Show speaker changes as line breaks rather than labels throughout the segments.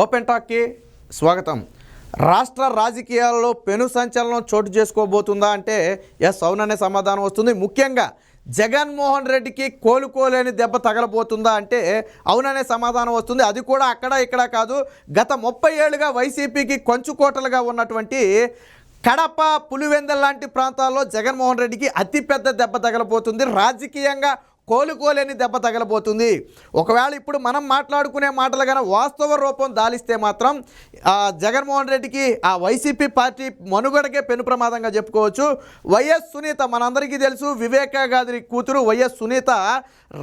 Open టాక్కి స్వాగతం. రాష్ట్ర రాజకీయాల్లో పెను సంచలనం చోటు చేసుకోబోతుందా అంటే ఎస్ అవుననే సమాధానం వస్తుంది. ముఖ్యంగా జగన్మోహన్ రెడ్డికి కోలుకోలేని దెబ్బ తగలబోతుందా అంటే అవుననే సమాధానం వస్తుంది. అది కూడా అక్కడ ఇక్కడ కాదు. గత ముప్పై ఏళ్ళుగా వైసీపీకి కొంచుకోటలుగా ఉన్నటువంటి కడప పులివెందల్ లాంటి ప్రాంతాల్లో జగన్మోహన్ రెడ్డికి అతిపెద్ద దెబ్బ తగలబోతుంది. రాజకీయంగా కోలుకోలేని దెబ్బ తగలబోతుంది. ఒకవేళ ఇప్పుడు మనం మాట్లాడుకునే మాటలు కన్నా వాస్తవ రూపం దాలిస్తే మాత్రం జగన్మోహన్ రెడ్డికి ఆ వైసీపీ పార్టీ మనుగడకే పెను ప్రమాదంగా చెప్పుకోవచ్చు. వైఎస్ సునీత మనందరికీ తెలుసు వివేకాగాది కూతురు వైఎస్ సునీత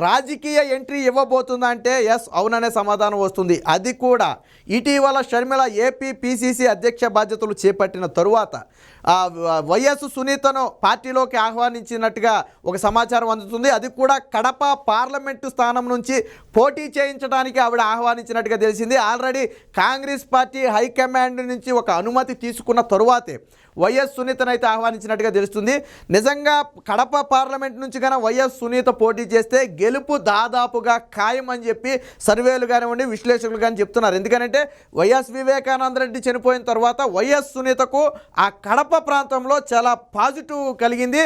రాజకీయ ఎంట్రీ ఇవ్వబోతుందా అంటే ఎస్ అవుననే సమాధానం వస్తుంది. అది కూడా ఇటీవల షర్మిల ఏపీ పిసిసి అధ్యక్ష బాధ్యతలు చేపట్టిన తరువాత. వైఎస్ సునీతను పార్టీలోకి ఆహ్వానించినట్టుగా ఒక సమాచారం అందుతుంది. అది కూడా కడప పార్లమెంటు స్థానం నుంచి పోటీ చేయించడానికి ఆవిడ ఆహ్వానించినట్టుగా తెలిసింది. ఆల్రెడీ కాంగ్రెస్ పార్టీ హైకమాండ్ నుంచి ఒక అనుమతి తీసుకున్న తరువాతే వైఎస్ సునీతను అయితే ఆహ్వానించినట్టుగా తెలుస్తుంది. నిజంగా కడప పార్లమెంట్ నుంచి కన్నా వైఎస్ సునీత పోటీ చేస్తే గెలుపు దాదాపుగా ఖాయం అని చెప్పి సర్వేలు కానివ్వండి విశ్లేషకులు కానీ చెప్తున్నారు. ఎందుకంటే వైఎస్ వివేకానంద రెడ్డి చనిపోయిన తర్వాత వైఎస్ సునీతకు ఆ కడప కడప ప్రాంతంలో చాలా పాజిటివ్ కలిగింది.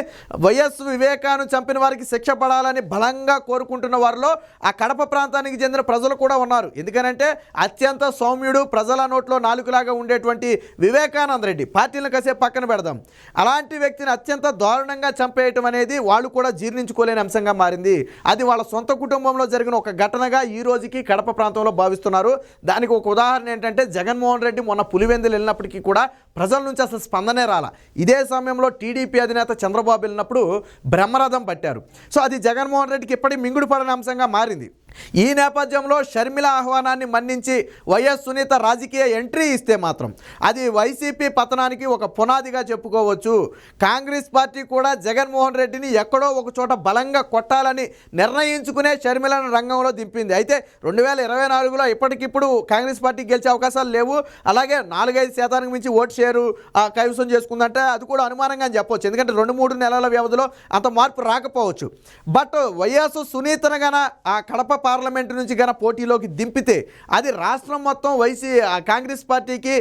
వైఎస్ వివేకాను చంపిన వారికి శిక్ష పడాలని బలంగా కోరుకుంటున్న వారిలో ఆ కడప ప్రాంతానికి చెందిన ప్రజలు కూడా ఉన్నారు. ఎందుకనంటే అత్యంత సౌమ్యుడు ప్రజల నోట్లో నాలుగులాగా ఉండేటువంటి వివేకానంద రెడ్డి పార్టీలను కాసేపు పక్కన పెడదాం. అలాంటి వ్యక్తిని అత్యంత దారుణంగా చంపేయటం అనేది వాళ్ళు కూడా జీర్ణించుకోలేని అంశంగా మారింది. అది వాళ్ళ సొంత కుటుంబంలో జరిగిన ఒక ఘటనగా ఈ రోజుకి కడప ప్రాంతంలో భావిస్తున్నారు. దానికి ఒక ఉదాహరణ ఏంటంటే జగన్మోహన్ రెడ్డి మొన్న పులివెందులు వెళ్ళినప్పటికీ కూడా ప్రజల నుంచి అసలు స్పందనే రాల. ఇదే సమయంలో టీడీపీ అధినేత చంద్రబాబు వెళ్ళినప్పుడు బ్రహ్మరథం పట్టారు. సో అది జగన్మోహన్ రెడ్డికి ఇప్పటికీ మింగుడు పడని అంశంగా మారింది. ఈ నేపథ్యంలో షర్మిల ఆహ్వానాన్ని మన్నించి వైఎస్ సునీత రాజకీయ ఎంట్రీ ఇస్తే మాత్రం అది వైసీపీ పతనానికి ఒక పునాదిగా చెప్పుకోవచ్చు. కాంగ్రెస్ పార్టీ కూడా జగన్మోహన్ రెడ్డిని ఎక్కడో ఒక చోట బలంగా కొట్టాలని నిర్ణయించుకునే షర్మిలను రంగంలో దింపింది. అయితే రెండు వేల ఇరవై నాలుగులో ఇప్పటికిప్పుడు కాంగ్రెస్ పార్టీ గెలిచే అవకాశాలు లేవు. అలాగే నాలుగైదు శాతానికి మించి ఓటు షేరు ఆ, కైవసం చేసుకుందంటే అది కూడా అనుమానంగా అని చెప్పవచ్చు ఎందుకంటే రెండు మూడు నెలల వ్యవధిలో అంత మార్పు రాకపోవచ్చు. బట్ వైఎస్ సునీతను గన ఆ కడప పార్లమెంటు నుంచి గన పోటీలోకి దింపితే అది రాష్ట్రం మొత్తం వైసీ ఆ కాంగ్రెస్ పార్టీకి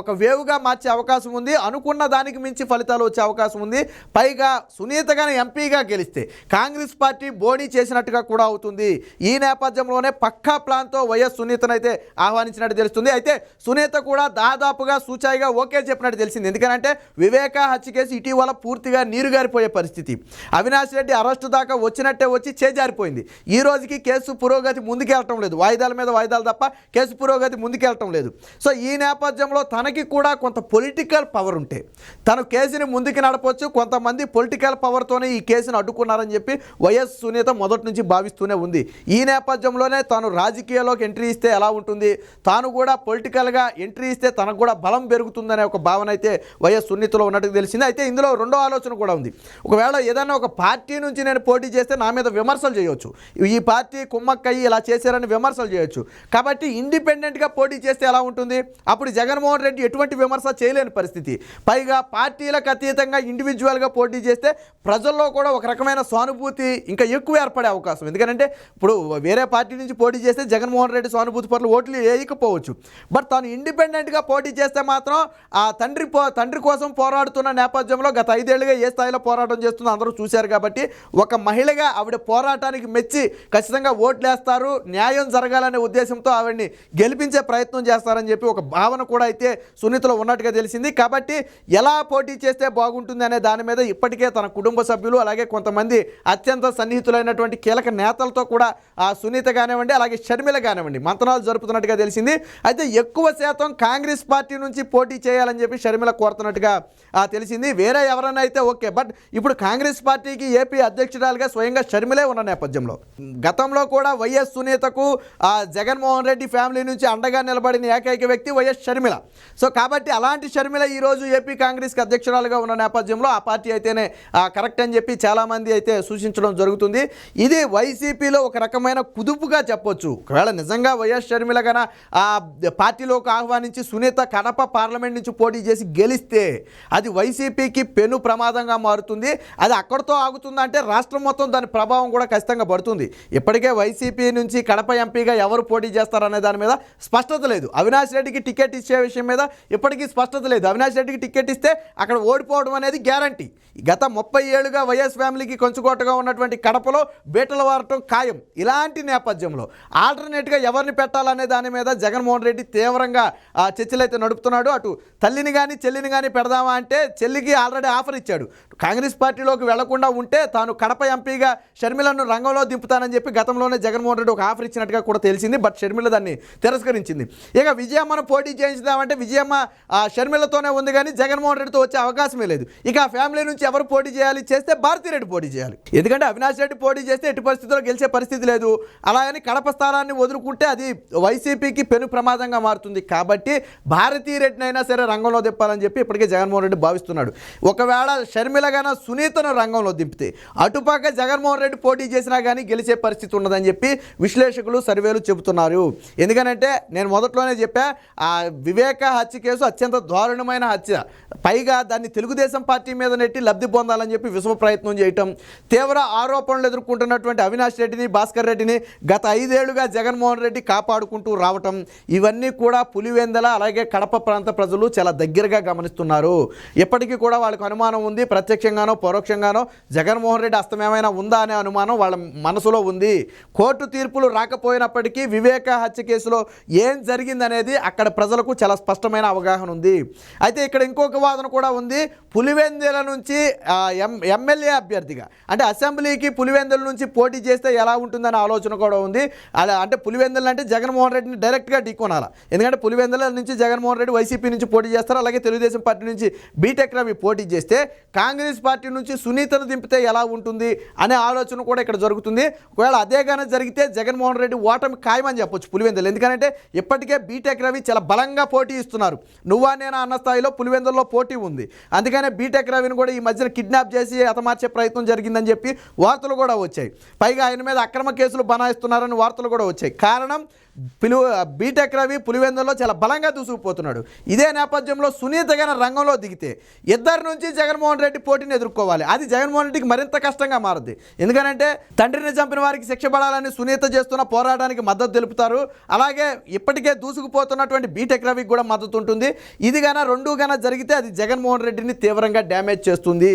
ఒక వేవుగా మార్చే అవకాశం ఉంది. అనుకున్న దానికి మించి ఫలితాలు వచ్చే అవకాశం ఉంది. పైగా సునీత గన ఎంపీగా గెలిస్తే కాంగ్రెస్ పార్టీ బోడీ చేసినట్టుగా కూడా అవుతుంది. ఈ నేపథ్యంలోనే పక్కా ప్లాన్తో వైఎస్ సునీతనైతే ఆహ్వానించినట్టు తెలుస్తుంది. అయితే సునీత కూడా దాదాపుగా సూచాయిగా ఓకే చెప్పినట్టు తెలిసింది. ఎందుకంటే వివేక హత్య కేసు ఇటీవల పూర్తిగా నీరుగారిపోయే పరిస్థితి. అవినాష్ రెడ్డి అరెస్టు దాకా వచ్చినట్టే వచ్చి చేజారిపోయింది. ఈ రోజుకి కేసు పురోగతి ముందుకెళ్ళటం లేదు. వాయిదాల మీద వాయిదాలు తప్ప కేసు పురోగతి ముందుకెళ్ళటం లేదు. సో ఈ నేపథ్యంలో తనకి కూడా కొంత పొలిటికల్ పవర్ ఉంటే తను కేసుని ముందుకు నడపవచ్చు కొంతమంది పొలిటికల్ పవర్తోనే ఈ కేసును అడ్డుకున్నారని చెప్పి వైఎస్ సునీత మొదటి నుంచి భావిస్తూనే ఉంది. ఈ నేపథ్యంలోనే తాను రాజకీయాల్లోకి ఎంట్రీ ఇస్తే ఎలా ఉంటుంది? తాను కూడా పొలిటికల్గా ఎంట్రీ ఇస్తే తనకు కూడా బలం పెరుగుతుందనే ఒక భావన అయితే వైఎస్ సునీతలో ఉన్నట్టు తెలిసింది. అయితే ఇందులో రెండో ఆలోచన కూడా ఉంది. ఒకవేళ ఏదైనా ఒక పార్టీ నుంచి నేను పోటీ చేస్తే నా మీద విమర్శలు చేయొచ్చు. ఈ పార్టీ కుమ్మక్కయ్యి ఇలా చేశారని విమర్శలు చేయొచ్చు. కాబట్టి ఇండిపెండెంట్గా పోటీ చేస్తే ఎలా ఉంటుంది? అప్పుడు జగన్మోహన్ రెడ్డి ఎటువంటి విమర్శ చేయలేని పరిస్థితి. పైగా పార్టీలకు అతీతంగా ఇండివిజువల్గా పోటీ చేస్తే ప్రజల్లో కూడా ఒక రకమైన సానుభూతి ఇంకా ఎక్కువ ఏర్పడే అవకాశం. ఎందుకంటే ఇప్పుడు వేరే పార్టీ నుంచి పోటీ చేస్తే జగన్మోహన్ రెడ్డి సానుభూతి పట్ల ఓట్లు వేయకపోవచ్చు. బట్ తాను ఇండిపెండెంట్గా పోటీ చేస్తే మాత్రం ఆ తండ్రి తండ్రి కోసం పోరాడుతున్న నేపథ్యంలో గత ఐదేళ్ళుగా ఏ స్థాయిలో పోరాటం చేస్తుందో అందరూ చూశారు కాబట్టి ఒక మహిళగా ఆవిడ పోరాటానికి మెచ్చి ఖచ్చితంగా ఓట్లు వేస్తారు న్యాయం జరగాలనే ఉద్దేశంతో ఆవిడని గెలిపించే ప్రయత్నం చేస్తారని చెప్పి ఒక భావన కూడా అయితే సునీతలో ఉన్నట్టుగా తెలిసింది. కాబట్టి ఎలా పోటీ చేస్తే బాగుంటుంది అనే దాని మీద ఇప్పటికే తన కుటుంబ సభ్యులు అలాగే కొంతమంది అత్యంత సన్నిహితులైనటువంటి కీలక నేతలతో కూడా ఆ సునీత కానివ్వండి అలాగే షర్మిల కానివ్వండి మంతనాలు జరుపుతున్నట్టుగా తెలిసింది. అయితే ఎక్కువ శాతం కాంగ్రెస్ పార్టీ నుంచి పోటీ చేయాలని చెప్పి షర్మిల కోరుతున్నట్టుగా తెలిసింది. వేరే ఎవరైనా అయితే ఓకే. బట్ ఇప్పుడు కాంగ్రెస్ పార్టీకి ఏపీ అధ్యక్షురాలుగా స్వయంగా షర్మిలే ఉన్న నేపథ్యంలో. గతంలో కూడా వైఎస్ సునీతకు ఆ, జగన్మోహన్ రెడ్డి ఫ్యామిలీ నుంచి అండగా నిలబడిన ఏకైక వ్యక్తి వైఎస్ షర్మిల. సో కాబట్టి అలాంటి షర్మిల ఈరోజు ఏపీ కాంగ్రెస్కి అధ్యక్షురాలుగా ఉన్న నేపథ్యంలో ఆ పార్టీ అయితేనే ఆ, కరెక్ట్ అని చెప్పి చాలామంది అయితే సూచించడం జరుగుతుంది. ఇది వైసీపీలో ఒక రకమైన కుదుపుగా చెప్పొచ్చు. ఒకవేళ నిజంగా వైఎస్ షర్మిల గన ఆ పార్టీలోకి ఆహ్వానించి సునీత కడప పార్లమెంట్ నుంచి పోటీ చేసి గెలిస్తే అది వైసీపీకి పెను ప్రమాదంగా మారుతుంది అది అక్కడితో ఆగుతుందంటే రాష్ట్రం మొత్తం దాని ప్రభావం కూడా ఖచ్చితంగా పడుతుంది. ఇప్పటికే వైసీపీ నుంచి కడప ఎంపీగా ఎవరు పోటీ చేస్తారనే దాని మీద స్పష్టత లేదు. అవినాష్ రెడ్డికి టికెట్ ఇచ్చే విషయం మీద ఇప్పటికీ స్పష్టత లేదు. అవినాష్ రెడ్డికి టికెట్ ఇస్తే అక్కడ ఓడిపోవడం అనేది గ్యారంటీ. గత ముప్పై ఏళ్ళుగా వైఎస్ ఫ్యామిలీకి కొంచుకోటగా ఉన్నటువంటి కడపలో బీటలు వారటం ఖాయం. ఇలాంటి నేపథ్యంలో ఆల్టర్నేట్గా ఎవరిని పెట్టాలనే దాని మీద జగన్మోహన్ రెడ్డి తీవ్రంగా ఆ, చర్చలు అయితే నడుపుతున్నాడు. అటు తల్లిని కానీ చెల్లిని కానీ పెడదామా అంటే చెల్లికి ఆల్రెడీ ఆఫర్ ఇచ్చాడు. కాంగ్రెస్ పార్టీలోకి వెళ్ళకుండా ఉంటే తాను కడప ఎంపీగా షర్మిలను రంగంలో దింపుతానని చెప్పి గతంలోనే జగన్మోహన్ రెడ్డి ఒక ఆఫర్ ఇచ్చినట్టుగా కూడా తెలిసింది బట్ షర్మిల దాన్ని తిరస్కరించింది. ఇక విజయమ్మను పోటీ చేయించుదామంటే విజయమ్మ ఆ, షర్మిలతోనే ఉంది కానీ జగన్మోహన్ రెడ్డితో వచ్చే అవకాశమే లేదు. ఇక ఆ ఫ్యామిలీ నుంచి ఎవరు పోటీ చేయాలి? చేస్తే భారతిరెడ్డి పోటీ చేయాలి. ఎందుకంటే అవినాష్ రెడ్డి పోటీ చేస్తే ఎట్టి పరిస్థితుల్లో గెలిచే పరిస్థితి లేదు. అలాగని కడప స్థానాన్ని వదులుకుంటే అది వైసీపీకి పెను ప్రమాదంగా మారుతుంది. కాబట్టి భారతీరెడ్డినైనా అయినా సరే రంగంలో దింపాలని చెప్పి ఇప్పటికే జగన్మోహన్ రెడ్డి భావిస్తున్నాడు. ఒకవేళ షర్మిల గాన సునీతను రంగంలో దింపితే అటుపక్క జగన్మోహన్ రెడ్డి పోటీ చేసినా కానీ గెలిచే పరిస్థితి ఉన్నదని చెప్పి విశ్లేషకులు సర్వేలు చెబుతున్నారు. ఎందుకనంటే నేను మొదట్లోనే చెప్పా ఆ వివేక హత్య కేసు అత్యంత దారుణమైన హత్య. పైగా దాన్ని తెలుగుదేశం పార్టీ మీద నెట్టి లబ్ధి పొందాలని చెప్పి విశ్వ ప్రయత్నం చేయటం తీవ్ర ఆరోపణలు ఎదుర్కొంటున్నటువంటి అవినాష్ రెడ్డిని భాస్కర్ రెడ్డిని గత ఐదేళ్ళుగా జగన్మోహన్ రెడ్డి కాపాడుకుంటూ రావటం ఇవన్నీ కూడా పులివెందల అలాగే కడప ప్రాంత ప్రజలు చాలా దగ్గరగా గమనిస్తున్నారు. ఇప్పటికీ కూడా వాళ్ళకు అనుమానం ఉంది. ప్రత్యక్షంగానో పరోక్షంగానో జగన్మోహన్ రెడ్డి అస్తమేమైనా ఉందా అనే అనుమానం వాళ్ళ మనసులో ఉంది. కోర్టు తీర్పులు రాకపోయినప్పటికీ వివేక హత్య కేసులో ఏం జరిగిందనేది అక్కడ ప్రజలకు చాలా స్పష్టమైన అవగాహన ఉంది. అయితే ఇక్కడ ఇంకొక వాదన కూడా ఉంది. పులివెందుల నుంచి ఎం ఎమ్మెల్యే అభ్యర్థిగా అంటే అసెంబ్లీకి పులివెందుల నుంచి పోటీ చేస్తే ఎలా ఉంటుందనే ఆలోచన కూడా ఉంది. అలా అంటే పులివెందులు అంటే జగన్మోహన్ రెడ్డిని డైరెక్ట్గా ఢీకొనాలి? ఎందుకంటే పులివెందుల నుంచి జగన్మోహన్ రెడ్డి వైసీపీ నుంచి పోటీ చేస్తారు. అలాగే తెలుగుదేశం పార్టీ నుంచి బీటెక్ రవి పోటీ చేస్తే కాంగ్రెస్ పార్టీ నుంచి సునీతను దింపితే ఎలా ఉంటుంది అనే ఆలోచన కూడా ఇక్కడ జరుగుతుంది. ఒకవేళ అదే జరిగితే జగన్మోహన్ రెడ్డి ఓటమి ఖాయమని చెప్పొచ్చు పులివెందులు. ఎందుకంటే ఇప్పటికే బీటెక్ రవి చాలా బలంగా పోటీ ఇస్తున్నారు. నువ్వా నేనా అన్న స్థాయిలో పులివెందుల్లో పోటీ ఉంది. అందుకనే బీటెక్ రవిని కూడా ఈ మధ్యన కిడ్నాప్ చేసి హతమార్చే ప్రయత్నం జరిగిందని చెప్పి వార్తలు కూడా వచ్చాయి. పైగా ఆయన మీద అక్రమ కేసులు బనాయిస్తున్నారని వార్తలు కూడా వచ్చాయి. కారణం పిలు బీటెక్ రవి పులివెందులో చాలా బలంగా దూసుకుపోతున్నాడు. ఇదే నేపథ్యంలో సునీతగన రంగంలో దిగితే ఇద్దరి నుంచి జగన్మోహన్ రెడ్డి పోటీని ఎదుర్కోవాలి. అది జగన్మోహన్ రెడ్డికి మరింత కష్టంగా మారుద్ది. ఎందుకంటే తండ్రిని చంపిన వారికి శిక్ష పడాలని సునీత చేస్తున్న పోరాటానికి మద్దతు తెలుపుతారు. అలాగే ఇప్పటికే దూసుకుపోతున్నటువంటి బీటెక్ రవికి కూడా మద్దతు ఉంటుంది. ఇది గాన రెండు గాన జరిగితే అది జగన్మోహన్ రెడ్డిని తీవ్రంగా డ్యామేజ్ చేస్తుంది.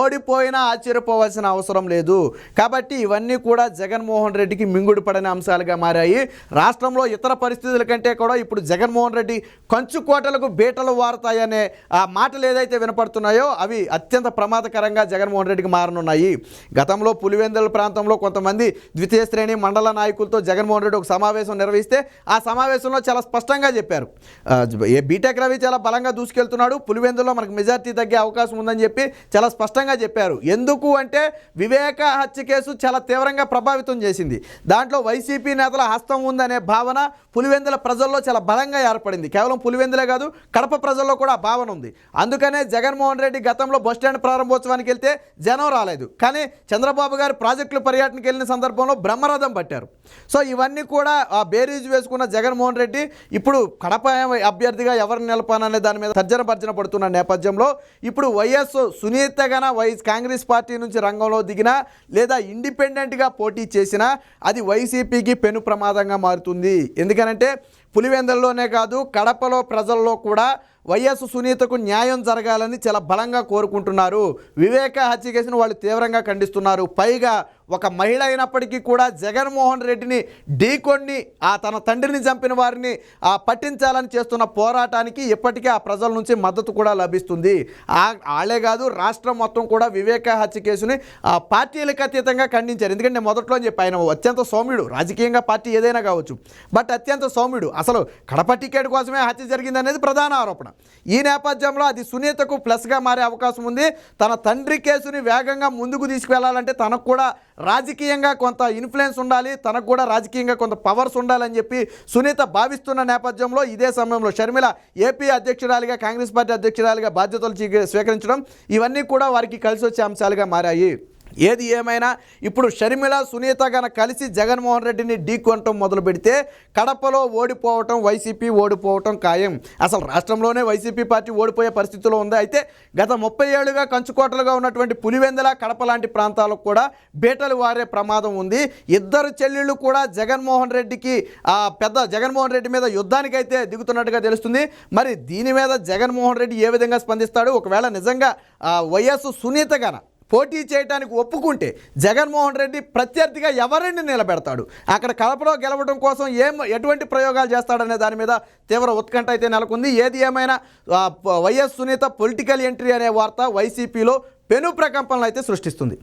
ఓడిపోయినా ఆశ్చర్యపోవాల్సిన అవసరం లేదు. కాబట్టి ఇవన్నీ కూడా జగన్మోహన్ రెడ్డికి మింగుడు పడని అంశాలుగా మారాయి. రాష్ట్రంలో ఇతర పరిస్థితుల కంటే కూడా ఇప్పుడు జగన్మోహన్ రెడ్డి కంచు కోటలకు బీటలు వారుతాయనే ఆ మాటలు ఏదైతే వినపడుతున్నాయో అవి అత్యంత ప్రమాదకరంగా జగన్మోహన్ రెడ్డికి మారనున్నాయి. గతంలో పులివెందుల ప్రాంతంలో కొంతమంది ద్వితీయ శ్రేణి మండల నాయకులతో జగన్మోహన్ రెడ్డి ఒక సమావేశం నిర్వహిస్తే ఆ సమావేశంలో చాలా స్పష్టంగా చెప్పారు. ఏ బీటెక్ రవి చాలా బలంగా దూసుకెళ్తున్నాడు. పులివెందులో మనకు మెజార్టీ తగ్గే అవకాశం ఉందని చెప్పి చాలా స్పష్టంగా చెప్పారు. ఎందుకు అంటే వివేక హత్య కేసు చాలా తీవ్రంగా ప్రభావితం చేసింది. దాంట్లో వైసీపీ నేతల హస్తం ఉందనే భావన పులివెందుల ప్రజల్లో చాలా బలంగా ఏర్పడింది. కేవలం పులివెందులే కాదు కడప ప్రజల్లో కూడా ఆ భావన ఉంది. అందుకనే జగన్మోహన్ రెడ్డి గతంలో బస్టాండ్ ప్రారంభోత్సవానికి వెళ్తే జనం రాలేదు. కానీ చంద్రబాబు గారు ప్రాజెక్టులు పర్యటనకి వెళ్ళిన సందర్భంలో బ్రహ్మరథం పట్టారు. సో ఇవన్నీ కూడా ఆ బేరీజ్ వేసుకున్న జగన్మోహన్ రెడ్డి ఇప్పుడు కడప అభ్యర్థిగా ఎవరిని నిలపాననే దాని మీద తర్జన భర్జన పడుతున్న నేపథ్యంలో ఇప్పుడు వైఎస్ సునీత గన వైఎస్ కాంగ్రెస్ పార్టీ నుంచి రంగంలో దిగినా లేదా ఇండిపెండెంట్గా పోటీ చేసినా అది వైసీపీకి పెను ప్రమాదంగా మారుతుంది. ఎందుకనంటే పులివెందుల్లోనే కాదు కడపలో ప్రజల్లో కూడా వైఎస్ సునీతకు న్యాయం జరగాలని చాలా బలంగా కోరుకుంటున్నారు. వివేక హత్య కేసును వాళ్ళు తీవ్రంగా ఖండిస్తున్నారు. పైగా ఒక మహిళ అయినప్పటికీ కూడా జగన్మోహన్ రెడ్డిని ఢీకొన్ని ఆ తన తండ్రిని చంపిన వారిని ఆ పట్టించాలని చేస్తున్న పోరాటానికి ఇప్పటికే ఆ ప్రజల నుంచి మద్దతు కూడా లభిస్తుంది. వాళ్ళే కాదు రాష్ట్రం మొత్తం కూడా వివేక హత్య కేసుని ఆ పార్టీలకు అతీతంగా ఖండించారు. ఎందుకంటే నేను మొదట్లో చెప్పి ఆయన అత్యంత సౌమ్యుడు రాజకీయంగా పార్టీ ఏదైనా కావచ్చు బట్ అత్యంత సౌమ్యుడు. అసలు కడప టికెట్ కోసమే హత్య జరిగింది అనేది ప్రధాన ఆరోపణ. ఈ నేపథ్యంలో అది సునీతకు ప్లస్గా మారే అవకాశం ఉంది. తన తండ్రి కేసుని వేగంగా ముందుకు తీసుకువెళ్ళాలంటే తనకు కూడా రాజకీయంగా కొంత ఇన్ఫ్లుయెన్స్ ఉండాలి తనకు కూడా రాజకీయంగా కొంత పవర్స్ ఉండాలని చెప్పి సునీత భావిస్తున్న నేపథ్యంలో ఇదే సమయంలో షర్మిల ఏపీ అధ్యక్షురాలిగా కాంగ్రెస్ పార్టీ అధ్యక్షురాలిగా బాధ్యతలు స్వీకరించడం ఇవన్నీ కూడా వారికి కలిసి వచ్చే అంశాలుగా మారాయి. ఏది ఏమైనా. ఇప్పుడు షర్మిల సునీత గన కలిసి జగన్మోహన్ రెడ్డిని ఢీకొనటం మొదలు పెడితే కడపలో ఓడిపోవటం వైసీపీ ఓడిపోవటం ఖాయం. అసలు రాష్ట్రంలోనే వైసీపీ పార్టీ ఓడిపోయే పరిస్థితిలో ఉంది. అయితే గత ముప్పై ఏళ్ళుగా కంచుకోటలుగా ఉన్నటువంటి పులివెందల కడప లాంటి ప్రాంతాలకు కూడా బీటలు వారే ప్రమాదం ఉంది. ఇద్దరు చెల్లెళ్ళు కూడా జగన్మోహన్ రెడ్డికి ఆ పెద్ద జగన్మోహన్ రెడ్డి మీద యుద్ధానికైతే దిగుతున్నట్టుగా తెలుస్తుంది. మరి దీని మీద జగన్మోహన్ రెడ్డి ఏ విధంగా స్పందిస్తాడు? ఒకవేళ నిజంగా వైఎస్ సునీత గన పోటీ చేయడానికి ఒప్పుకుంటే జగన్మోహన్ రెడ్డి ప్రత్యర్థిగా ఎవరిని నిలబెడతాడు? అక్కడ కడపలో గెలవడం కోసం ఏం ఎటువంటి ప్రయోగాలు చేస్తాడనే దాని మీద తీవ్ర ఉత్కంఠ అయితే నెలకొంది. ఏది ఏమైనా వైఎస్ సునీత పొలిటికల్ ఎంట్రీ అనే వార్త వైసీపీలో పెను ప్రకంపనలు అయితే సృష్టిస్తుంది.